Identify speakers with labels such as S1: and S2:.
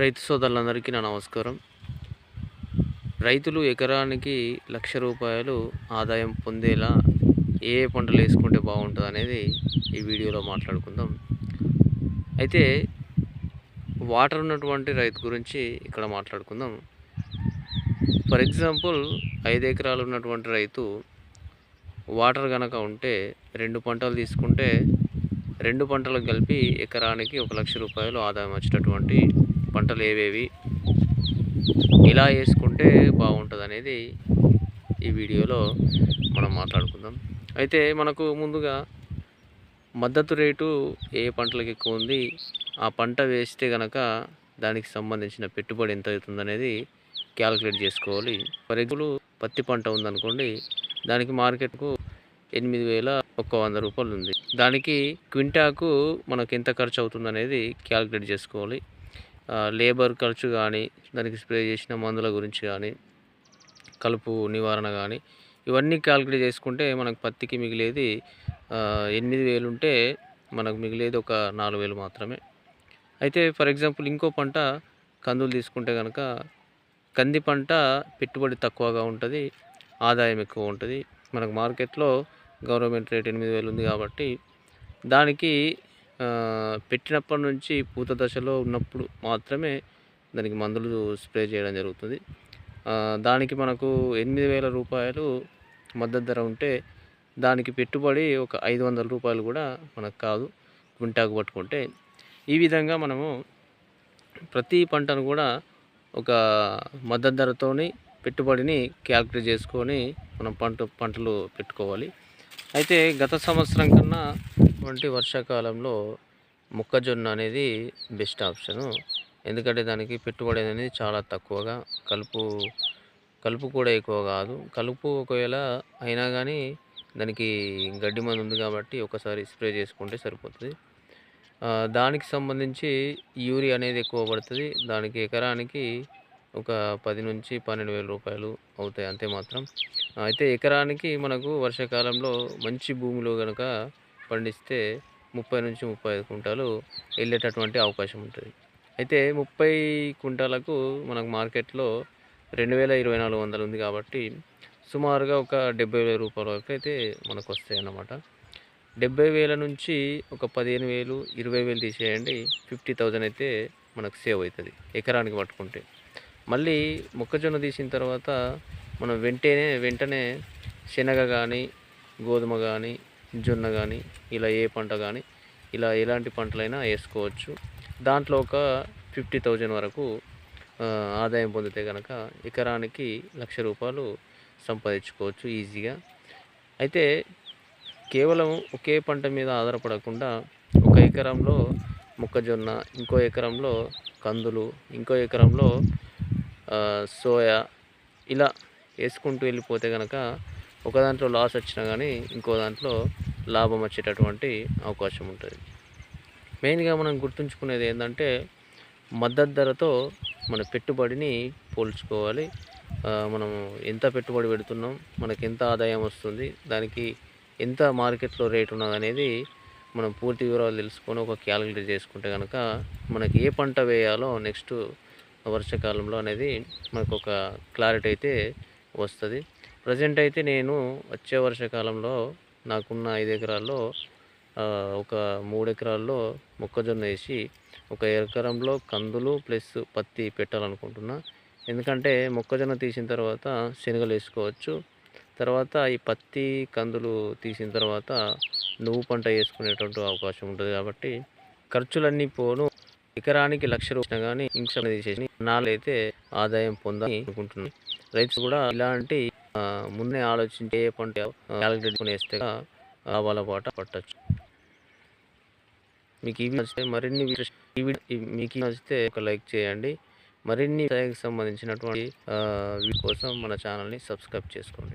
S1: రైతు సోదరులందరికీ నా నమస్కారం. రైతులు ఎకరానికి లక్ష రూపాయలు ఆదాయం పొందేలా ఏ ఏ పంటలు వేసుకుంటే బాగుంటుంది అనేది ఈ వీడియోలో మాట్లాడుకుందాం. అయితే వాటర్ ఉన్నటువంటి రైతు గురించి ఇక్కడ మాట్లాడుకుందాం. ఫర్ ఎగ్జాంపుల్ ఐదు ఎకరాలు ఉన్నటువంటి రైతు వాటర్ కనుక ఉంటే రెండు పంటలు తీసుకుంటే రెండు పంటలు కలిపి ఎకరానికి ఒక లక్ష రూపాయలు ఆదాయం వచ్చేటటువంటి పంటలు ఏవేవి ఇలా వేసుకుంటే బాగుంటుంది అనేది ఈ వీడియోలో మనం మాట్లాడుకుందాం. అయితే మనకు ముందుగా మద్దతు రేటు ఏ పంటలకు ఎక్కువ ఉంది ఆ పంట వేస్తే కనుక దానికి సంబంధించిన పెట్టుబడి ఎంత అవుతుంది అనేది క్యాలిక్యులేట్ చేసుకోవాలి. ఫర్ ఎగ్జాంపుల్ పత్తి పంట ఉందనుకోండి దానికి మార్కెట్కు ఎనిమిది వేల ఒక్క వంద రూపాయలు ఉంది. దానికి క్వింటాకు మనకు ఎంత ఖర్చు అవుతుంది అనేది క్యాలిక్యులేట్ చేసుకోవాలి. లేబర్ ఖర్చు కానీ దానికి స్ప్రే చేసిన మందుల గురించి కానీ కలుపు నివారణ కానీ ఇవన్నీ క్యాలిక్యులేట్ చేసుకుంటే మనకు పత్తికి మిగిలేది ఎనిమిది వేలు ఉంటే మనకు మిగిలేది ఒక నాలుగు వేలు మాత్రమే. అయితే ఫర్ ఎగ్జాంపుల్ ఇంకో పంట కందులు తీసుకుంటే కనుక కంది పంట పెట్టుబడి తక్కువగా ఉంటుంది ఆదాయం ఎక్కువ ఉంటుంది. మనకు మార్కెట్లో గవర్నమెంట్ రేట్ ఎనిమిది వేలు ఉంది కాబట్టి దానికి పెట్టినప్పటి నుంచి పూత దశలో ఉన్నప్పుడు మాత్రమే దానికి మందులు స్ప్రే చేయడం జరుగుతుంది. దానికి మనకు ఎనిమిది వేల రూపాయలు మద్దతు ధర ఉంటే దానికి పెట్టుబడి ఒక ఐదు వందల రూపాయలు కూడా మనకు కాదు. గుంటాకు పట్టుకుంటే ఈ విధంగా మనము ప్రతి పంటను కూడా ఒక మద్దతు ధరతోని పెట్టుబడిని క్యాల్కులేట్ చేసుకొని మనం పంట పంటలు పెట్టుకోవాలి. అయితే గత సంవత్సరం కన్నా వంటి వర్షాకాలంలో మొక్కజొన్న అనేది బెస్ట్ ఆప్షను. ఎందుకంటే దానికి పెట్టుబడి అనేది చాలా తక్కువగా కలుపు కలుపు కూడా ఎక్కువ కాదు. కలుపు ఒకవేళ అయినా కానీ దానికి గడ్డి మందు ఉంది కాబట్టి ఒకసారి స్ప్రే చేసుకుంటే సరిపోతుంది. దానికి సంబంధించి యూరియా అనేది ఎక్కువ పడుతుంది. దానికి ఎకరానికి ఒక పది నుంచి పన్నెండు వేల రూపాయలు అవుతాయి అంతే మాత్రం. అయితే ఎకరానికి మనకు వర్షాకాలంలో మంచి భూమిలో కనుక పండిస్తే ముప్పై నుంచి ముప్పై ఐదు కుంటాలు వెళ్ళేటటువంటి అవకాశం ఉంటుంది. అయితే ముప్పై కుంటాలకు మనకు మార్కెట్లో రెండు వేల ఇరవై నాలుగు వందలు ఉంది కాబట్టి సుమారుగా ఒక డెబ్బై వేల రూపాయల వరకు అయితే మనకు వస్తాయి అన్నమాట. డెబ్బై వేల నుంచి ఒక పదిహేను వేలు ఇరవై వేలు తీసేయండి ఫిఫ్టీ థౌజండ్ అయితే మనకు సేవ్ అవుతుంది ఎకరానికి పట్టుకుంటే. మళ్ళీ మొక్కజొన్న తీసిన తర్వాత మనం వెంటనే వెంటనే శనగ కానీ గోధుమ కానీ జొన్న కానీ ఇలా ఏ పంట కానీ ఇలా ఎలాంటి పంటలైనా వేసుకోవచ్చు. దాంట్లో ఒక ఫిఫ్టీ థౌజండ్ వరకు ఆదాయం పొందితే కనుక ఎకరానికి లక్ష రూపాయలు సంపాదించుకోవచ్చు ఈజీగా. అయితే కేవలం ఒకే పంట మీద ఆధారపడకుండా ఒక ఎకరంలో మొక్కజొన్న ఇంకో ఎకరంలో కందులు ఇంకో ఎకరంలో సోయా ఇలా వేసుకుంటూ వెళ్ళిపోతే కనుక ఒక దాంట్లో లాస్ వచ్చినా కానీ ఇంకో దాంట్లో లాభం వచ్చేటటువంటి అవకాశం ఉంటుంది. మెయిన్గా మనం గుర్తుంచుకునేది ఏంటంటే మద్దతు ధరతో మన పెట్టుబడిని పోల్చుకోవాలి. మనం ఎంత పెట్టుబడి పెడుతున్నాం మనకి ఎంత ఆదాయం వస్తుంది దానికి ఎంత మార్కెట్లో రేట్ ఉన్నది అనేది మనం పూర్తి వివరాలు తెలుసుకొని ఒక క్యాలిక్యులేట్ చేసుకుంటే కనుక మనకి ఏ పంట వేయాలో నెక్స్ట్ వర్షాకాలంలో అనేది మనకు ఒక క్లారిటీ అయితే వస్తుంది. ప్రజెంట్ అయితే నేను వచ్చే వర్షాకాలంలో నాకున్న ఐదు ఎకరాల్లో ఒక మూడు ఎకరాల్లో మొక్కజొన్న వేసి ఒక ఎకరంలో కందులు ప్లస్ పత్తి పెట్టాలనుకుంటున్నా. ఎందుకంటే మొక్కజొన్న తీసిన తర్వాత శనగలు వేసుకోవచ్చు. తర్వాత ఈ పత్తి కందులు తీసిన తర్వాత నువ్వు పంట వేసుకునేటువంటి అవకాశం ఉంటుంది కాబట్టి ఖర్చులన్నీ పోను. ఎకరానికి లక్ష రూపాయలు కానీ ఇంకా తీసేసి నాలుగైతే ఆదాయం పొందాలని అనుకుంటున్నాను. రైతు కూడా ఇలాంటి ఆ, ముందే ఆలోచించి ఏ పంట క్యాలిక్యులేట్ వేస్తే లాభాల పాట పట్టచ్చు. మీకు ఇవి నచ్చితే మరిన్ని ఈ- మీకు నచ్చితే ఒక లైక్ చేయండి. మరిన్ని వ్యవసాయానికి సంబంధించినటువంటి వీటి కోసం మన ఛానల్ని సబ్స్క్రైబ్ చేసుకోండి.